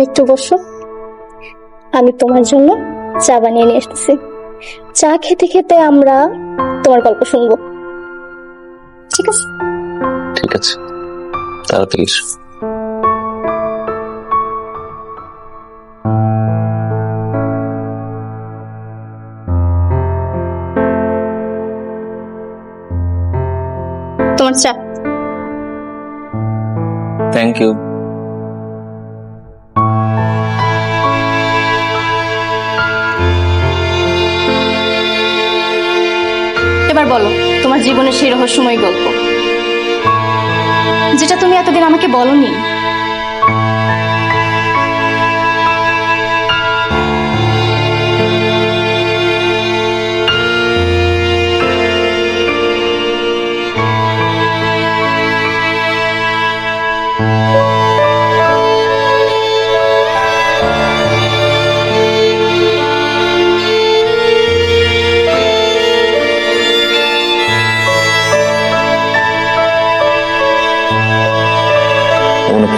তুমি একটু বসো। আমি তোমার জন্য চা বানিয়ে নিয়ে এসেছি চা খেতে খেতে আমরা তোমার গল্প শুনব। ঠিক আছে? ঠিক আছে। তাড়াতাড়ি এসো। তোমার চা। থ্যাংক ইউ এবার বলো তোমার জীবনের সেই রহস্যময় গল্প। যেটা তুমি এতদিন আমাকে বলনি।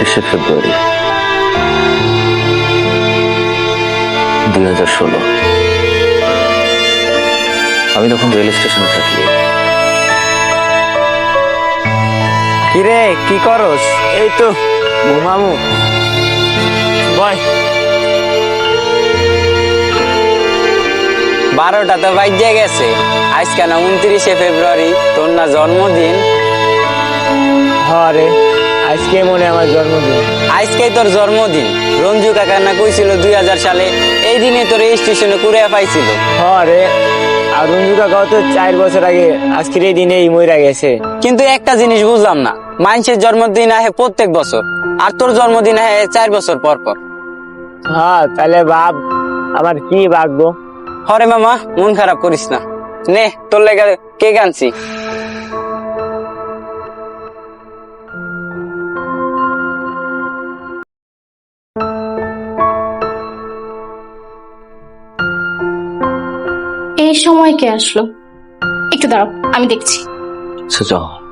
উনত্রিশে ফেব্রুয়ারি দুই হাজার ষোলো। আমি তখন রেল স্টেশনে থাকি। কিরে কি করস? এই তো ঘুমামু বয়। বারোটা তো বাজে গেছে। আজকে না উনত্রিশে ফেব্রুয়ারি তোর না জন্মদিন। হরে আজকে মনে আমার জন্মদিন। আজকেই তোর জন্মদিন। রঞ্জু কাকা না কইছিল দুই হাজার সালে এই দিনে তোর এই স্টেশনে কুড়িয়া পাইছিল। হরে আর রঞ্জু কাকাও তো চার বছর আগে আজকের এই দিনেই মইরা গেছে। কিন্তু একটা জিনিস বুঝলাম না মানুষের জন্মদিন আহে প্রত্যেক বছর আর তোর জন্মদিন আহে চার বছর পর পর। হ্যাঁ তাহলে বাপ আমার কি ভাগ্য? হরে মামা মন খারাপ করিস না। নে তোর লেগে কে আনছি। এই সময় কে আসলো? একটু দাঁড়াও আমি দেখছি। আচ্ছা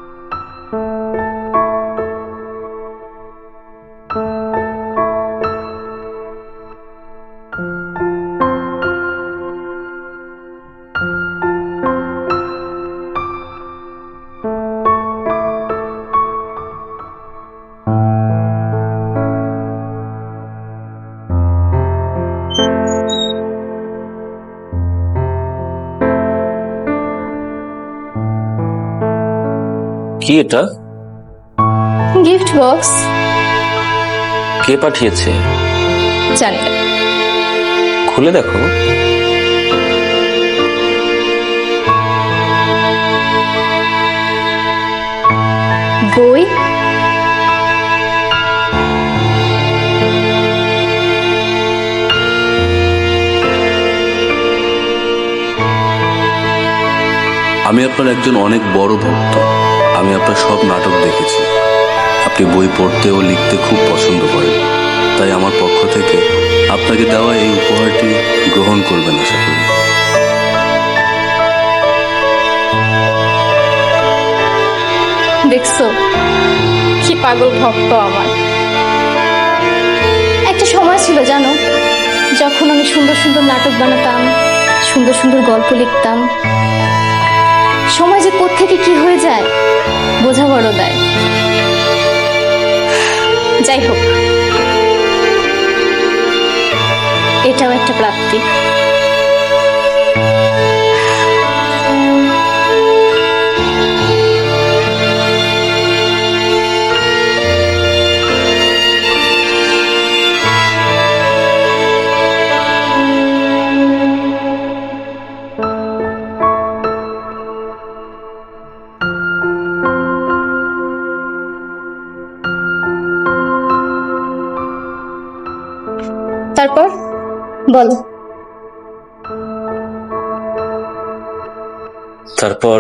কি এটা? গিফট বক্স কে পাঠিয়েছে? জানি না। খুলে দেখো। বই। আমি আপনার একজন অনেক বড় ভক্ত। আমি আপনার সব নাটক দেখেছি। আপনি বই পড়তে ও লিখতে খুব পছন্দ করেন। তাই আমার পক্ষ থেকে আপনাকে দেওয়া এই উপহারটি গ্রহণ করবেন আশা করি। দেখছ? কি পাগল ভক্ত আমার। একটা সময় ছিল, জানো? যখন আমি সুন্দর সুন্দর নাটক বানাতাম, সুন্দর সুন্দর গল্প লিখতাম যে থেকে কি হয়ে যায় বোঝা বড় দেয়। যাই হোক এটাও একটা প্রাপ্তি। তারপর? বলো। তারপর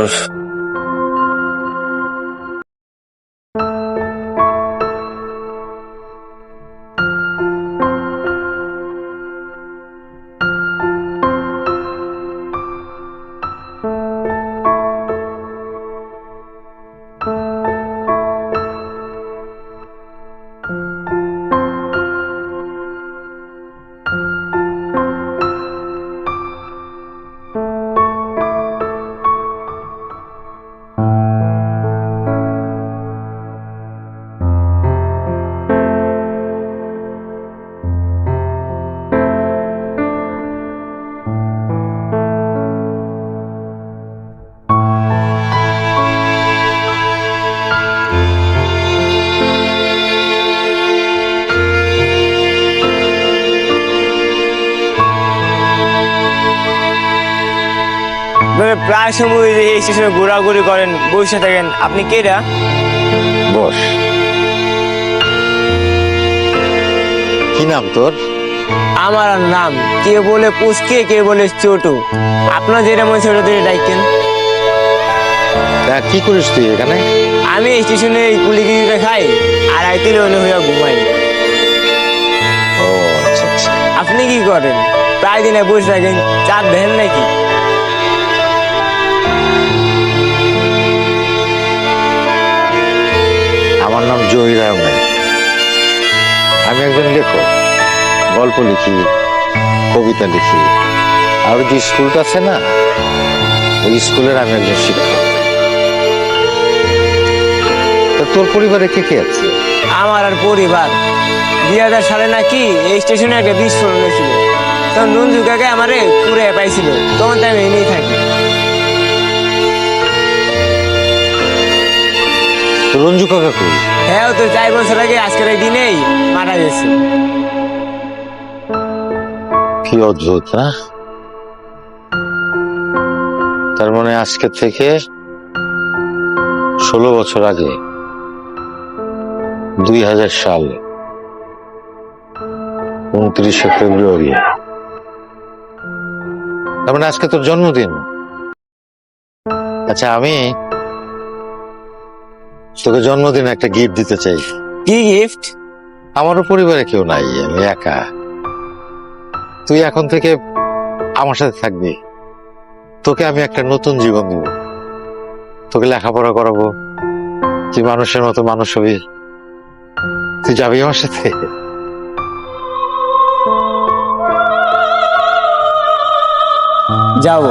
প্রায় সময় এই স্টেশনে ঘোরাঘুরি করেন বসে থাকেন। আপনি কেরা বস। কি নাম তোর? আমার আর নাম। কে বলে পুষকে কে বলে ছোটু আপনার যেটা মনে ছোট দিয়ে ডাইকেন তা কি করিস তুই এখানে? আমি এই স্টেশনে এই কুলিগিরিটা খাই আর আইতিলে অন্য হইয়া ঘুমাই। ও আচ্ছা আচ্ছা। আপনি কি করেন? প্রায় দিনে বসে থাকেন চাপ দেন নাকি? নাম জহির আহমেদ আমি একজন লেখক, গল্প লিখি, কবিতা লিখি। আর যে স্কুলটা আছে না, ওই স্কুলের আমি একজন শিক্ষক। তোর পরিবারে কে কে আছে? আমার আর পরিবার। দুই হাজার সালে নাকি এই স্টেশনে একটা বিস্ফোরণ হয়েছিল তখন নঞ্জু কাকা আমারে কুড়ে পাইছিল। তখন তো আমি এনেই থাকি। রঞ্জু কাকা কই? হ্যাঁ তো চার বছর আগে আজকের এই দিনেই মারা গেছে। কি অদ্ভুত না? তার মানে আজকে থেকে ষোলো বছর আগে দুই হাজার সাল উনত্রিশে ফেব্রুয়ারি। তার মানে আজকে তোর জন্মদিন। আচ্ছা আমি তোকে জন্মদিনে একটা গিফট দিতে চাই। কি গিফট আমারও পরিবারে কেউ নাই আমি একা। তুই এখন থেকে আমার সাথে থাকবি। তোকে আমি একটা নতুন জীবন দেব। তোকে লেখাপড়া করাবো। তুই মানুষের মতো মানুষ হবি। তুই যাবি আমার সাথে? যাব।